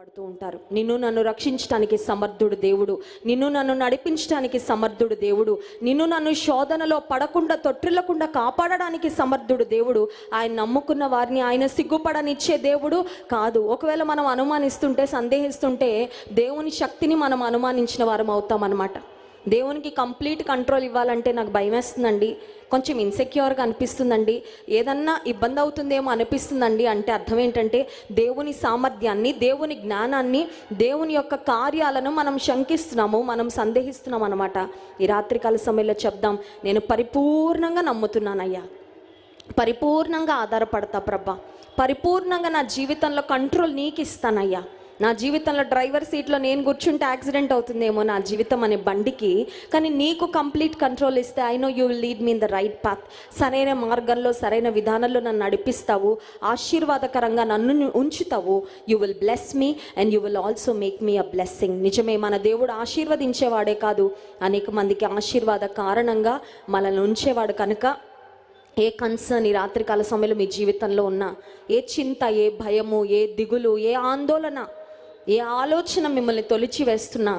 పడుతూ ఉంటారు. నిన్ను నన్ను రక్షించడానికి సమర్థుడు దేవుడు. నిన్ను నన్ను నడిపించడానికి సమర్థుడు దేవుడు. నిన్ను నన్ను శోధనలో పడకుండా తొట్టిల్లకుండా కాపాడడానికి సమర్థుడు దేవుడు. ఆయన నమ్ముకున్న వారిని ఆయన సిగ్గుపడనిచ్చే దేవుడు కాదు. ఒకవేళ మనం అనుమానిస్తుంటే సందేహిస్తుంటే దేవుని శక్తిని మనం అనుమానించిన వారం అవుతామన్నమాట. దేవునికి కంప్లీట్ కంట్రోల్ ఇవ్వాలంటే నాకు భయం వేస్తుందండి కొంచెం ఇన్సెక్యూర్గా అనిపిస్తుందండి. ఏదన్నా ఇబ్బంది అవుతుందేమో అనిపిస్తుందండి. అంటే అర్థం ఏంటంటే దేవుని సామర్థ్యాన్ని దేవుని జ్ఞానాన్ని దేవుని యొక్క కార్యాలను మనం శంకిస్తున్నాము మనం సందేహిస్తున్నాం అనమాట ఈ రాత్రికాల సమయంలో చెప్దాం. నేను పరిపూర్ణంగా నమ్ముతున్నానయ్యా. పరిపూర్ణంగా ఆధారపడతా ప్రభా. పరిపూర్ణంగా నా జీవితంలో కంట్రోల్ నీకు ఇస్తానయ్యా నా జీవితంలో డ్రైవర్ సీట్లో నేను కూర్చుంటే యాక్సిడెంట్ అవుతుందేమో నా జీవితం అనే బండికి. కానీ నీకు కంప్లీట్ కంట్రోల్ ఇస్తే I know you will lead me in the right path. సరైన మార్గంలో సరైన విధానంలో నన్ను నడిపిస్తావు. ఆశీర్వాదకరంగా నన్ను ఉంచుతావు. You will bless me and you will also make me a blessing. నిజమే మన దేవుడు ఆశీర్వదించేవాడే కాదు. అనేక మందికి ఆశీర్వాద కారణంగా మనల్ని ఉంచేవాడు కనుక ఏ కన్సర్న్ ఈ రాత్రికాల సమయంలో మీ జీవితంలో ఉన్న ఏ చింత ఏ భయము ఏ దిగులు ఏ ఆందోళన ఏ ఆలోచన మిమ్మల్ని తొలిచి వేస్తున్నా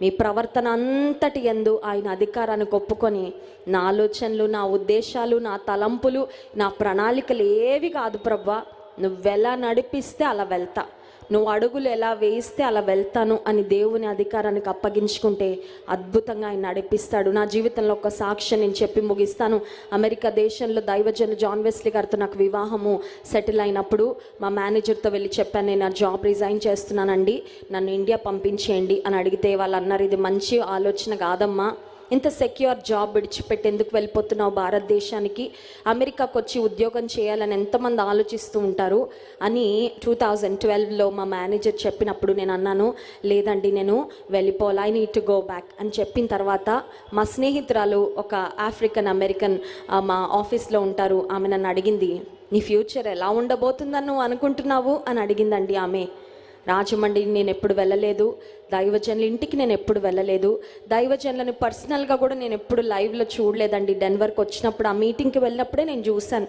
మీ ప్రవర్తన అంతటి ఎందు ఆయన అధికారాన్ని ఒప్పుకొని నా ఆలోచనలు నా ఉద్దేశాలు నా తలంపులు నా ప్రణాళికలు ఏవి కాదు ప్రభా నువ్వెలా నడిపిస్తే అలా వెళ్తా. నువ్వు అడుగులు ఎలా వేయిస్తే అలా వెళ్తాను అని దేవుని అధికారానికి అప్పగించుకుంటే అద్భుతంగా ఆయన నడిపిస్తాడు. నా జీవితంలో ఒక సాక్ష్యం నేను చెప్పి ముగిస్తాను. అమెరికా దేశంలో దైవజన జాన్ వెస్లీ గారితో నాకు వివాహము సెటిల్ అయినప్పుడు మా మేనేజర్తో వెళ్ళి చెప్పాను నేను నా జాబ్ రిజైన్ చేస్తున్నానండి. నన్ను ఇండియా పంపించేయండి అని అడిగితే వాళ్ళు అన్నారు ఇది మంచి ఆలోచన కాదమ్మా. ఇంత సెక్యూర్ జాబ్ విడిచిపెట్టి ఎందుకు వెళ్ళిపోతున్నావు భారతదేశానికి? అమెరికాకు వచ్చి ఉద్యోగం చేయాలని ఎంతమంది ఆలోచిస్తూ ఉంటారు? అని టూ థౌజండ్ ట్వెల్వ్లో మా మేనేజర్ చెప్పినప్పుడు నేను అన్నాను లేదండి నేను వెళ్ళిపోవాలి I need to go back అని చెప్పిన తర్వాత మా స్నేహితురాలు ఒక ఆఫ్రికన్ అమెరికన్ మా ఆఫీస్లో ఉంటారు. ఆమె నన్ను అడిగింది నీ ఫ్యూచర్ ఎలా ఉండబోతుందని నువ్వు అనుకుంటున్నావు? అని అడిగిందండి ఆమె. రాజమండ్రి నేను ఎప్పుడు వెళ్ళలేదు. దైవజనుల ఇంటికి నేను ఎప్పుడు వెళ్ళలేదు. దైవజనులను పర్సనల్గా కూడా నేను ఎప్పుడు లైవ్లో చూడలేదండి. డెన్వర్కి వచ్చినప్పుడు ఆ మీటింగ్కి వెళ్ళినప్పుడే నేను చూశాను.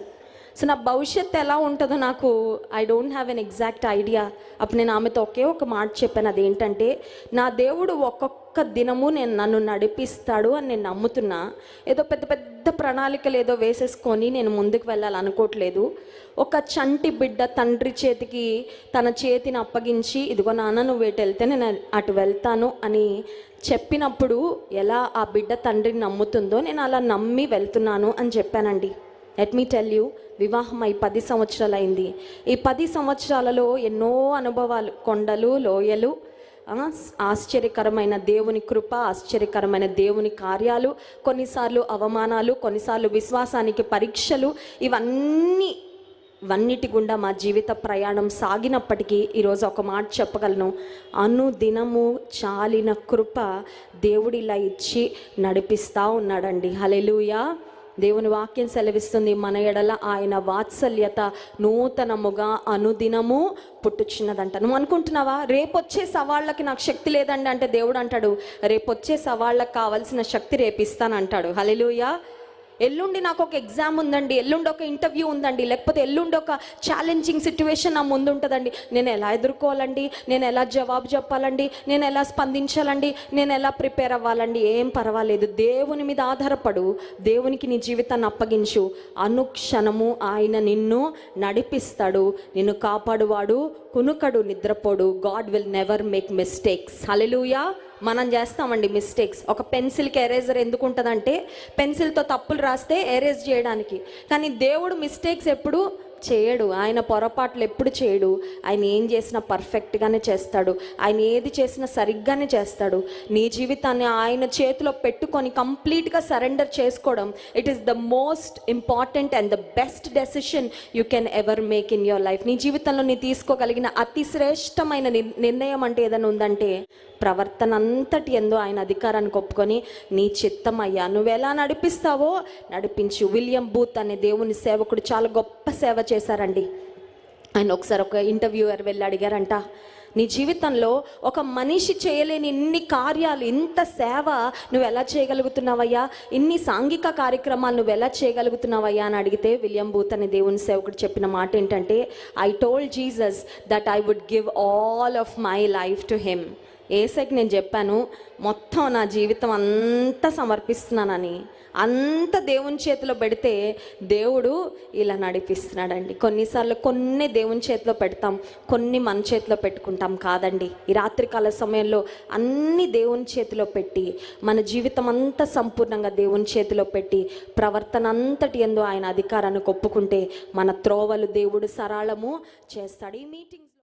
సో నా భవిష్యత్తు ఎలా ఉంటుందో నాకు I don't have an exact idea అప్పుడు నేను ఆమెతో ఒకే ఒక మాట చెప్పాను. అదేంటంటే నా దేవుడు ఒక్కొక్క దినము నేను నన్ను నడిపిస్తాడు అని నేను నమ్ముతున్నా. ఏదో పెద్ద పెద్ద ప్రణాళికలు ఏదో వేసేసుకొని నేను ముందుకు వెళ్ళాలనుకోవట్లేదు. ఒక చంటి బిడ్డ తండ్రి చేతికి తన చేతిని అప్పగించి ఇదిగో నాన్న నువ్వు ఇటు వెళ్తే నేను అటు వెళ్తాను అని చెప్పినప్పుడు ఎలా ఆ బిడ్డ తండ్రిని నమ్ముతుందో నేను అలా నమ్మి వెళ్తున్నాను అని చెప్పానండి. లెట్ మీ టెల్ యూ వివాహం అయి పది సంవత్సరాలు అయింది ఈ పది సంవత్సరాలలో ఎన్నో అనుభవాలు కొండలు లోయలు ఆశ్చర్యకరమైన దేవుని కృప ఆశ్చర్యకరమైన దేవుని కార్యాలు కొన్నిసార్లు అవమానాలు కొన్నిసార్లు విశ్వాసానికి పరీక్షలు ఇవన్నీ ఇవన్నిటి గుండా మా జీవిత ప్రయాణం సాగినప్పటికీ ఈరోజు ఒక మాట చెప్పగలను. అనుదినము చాలిన కృప దేవుడిలా ఇచ్చి నడిపిస్తూ ఉన్నాడండి. హలెలుయా దేవుని వాక్యం సెలవిస్తుంది. మన ఎడల ఆయన వాత్సల్యత నూతనముగా అనుదినము పుట్టుచున్నదంట. నువ్వు అనుకుంటున్నావా? రేపొచ్చే సవాళ్ళకి నాకు శక్తి లేదండి అంటే దేవుడు అంటాడు. రేపొచ్చే సవాళ్ళకి కావాల్సిన శక్తి రేపిస్తానంటాడు. హలెలుయా ఎల్లుండి నాకు ఒక ఎగ్జామ్ ఉందండి ఎల్లుండి ఒక ఇంటర్వ్యూ ఉందండి లేకపోతే ఎల్లుండి ఒక ఛాలెంజింగ్ సిచ్యువేషన్ నా ముందు ఉంటుందండి నేను ఎలా ఎదుర్కోవాలండి? నేను ఎలా జవాబు చెప్పాలండి? నేను ఎలా స్పందించాలండి? నేను ఎలా ప్రిపేర్ అవ్వాలండి? ఏం పర్వాలేదు. దేవుని మీద ఆధారపడు. దేవునికి నీ జీవితాన్ని అప్పగించు. అనుక్షణము ఆయన నిన్ను నడిపిస్తాడు. నిన్ను కాపాడువాడు కునుకడు నిద్రపోడు. God will never make mistakes hallelujah మనం చేస్తామండి మిస్టేక్స్ ఒక పెన్సిల్కి ఎరేజర్ ఎందుకు ఉంటుందంటే పెన్సిల్తో తప్పులు రాస్తే ఎరేజ్ చేయడానికి. కానీ దేవుడు మిస్టేక్స్ ఎప్పుడు చేయడు. ఆయన పొరపాట్లు ఎప్పుడు చేయడు. ఆయన ఏం చేసినా పర్ఫెక్ట్గానే చేస్తాడు. ఆయన ఏది చేసినా సరిగ్గానే చేస్తాడు. నీ జీవితాన్ని ఆయన చేతిలో పెట్టుకొని కంప్లీట్గా సరెండర్ చేసుకోవడం it is the most important and the best decision you can ever make in your life నీ జీవితంలో నీ తీసుకోగలిగిన అతి శ్రేష్టమైన నిర్ణయం అంటే ఏదైనా ఉందంటే ప్రవర్తన అంతటి ఎందో ఆయన అధికారాన్ని ఒప్పుకొని నీ చిత్తం అయ్యా నువ్వు ఎలా నడిపిస్తావో నడిపించు. విలియం బూత్ అనే దేవుని సేవకుడు చాలా గొప్ప సేవ చేశారండి. ఆయన ఒకసారి ఒక ఇంటర్వ్యూయర్ వెళ్ళి అడిగారంట నీ జీవితంలో ఒక మనిషి చేయలేని ఇన్ని కార్యాలు ఇంత సేవ నువ్వు ఎలా చేయగలుగుతున్నావయ్యా? ఇన్ని సాంఘిక కార్యక్రమాలు నువ్వు ఎలా చేయగలుగుతున్నావయ్యా? అని అడిగితే విలియం బూత్ అనే దేవుని సేవకుడు చెప్పిన మాట ఏంటంటే I told Jesus that I would give all of my life to him ఏసైకి నేను చెప్పాను మొత్తం నా జీవితం అంతా సమర్పిస్తున్నానని. అంత దేవుని చేతిలో పెడితే దేవుడు ఇలా నడిపిస్తున్నాడండి. కొన్నిసార్లు కొన్ని దేవుని చేతిలో పెడతాం కొన్ని మన చేతిలో పెట్టుకుంటాం కాదండి. ఈ రాత్రికాల సమయంలో అన్ని దేవుని చేతిలో పెట్టి మన జీవితం అంతా సంపూర్ణంగా దేవుని చేతిలో పెట్టి ప్రవర్తన అంతటి ఎందు ఆయన అధికారాన్ని ఒప్పుకుంటే మన త్రోవలు దేవుడు సరళము చేస్తాడు. ఈ మీటింగ్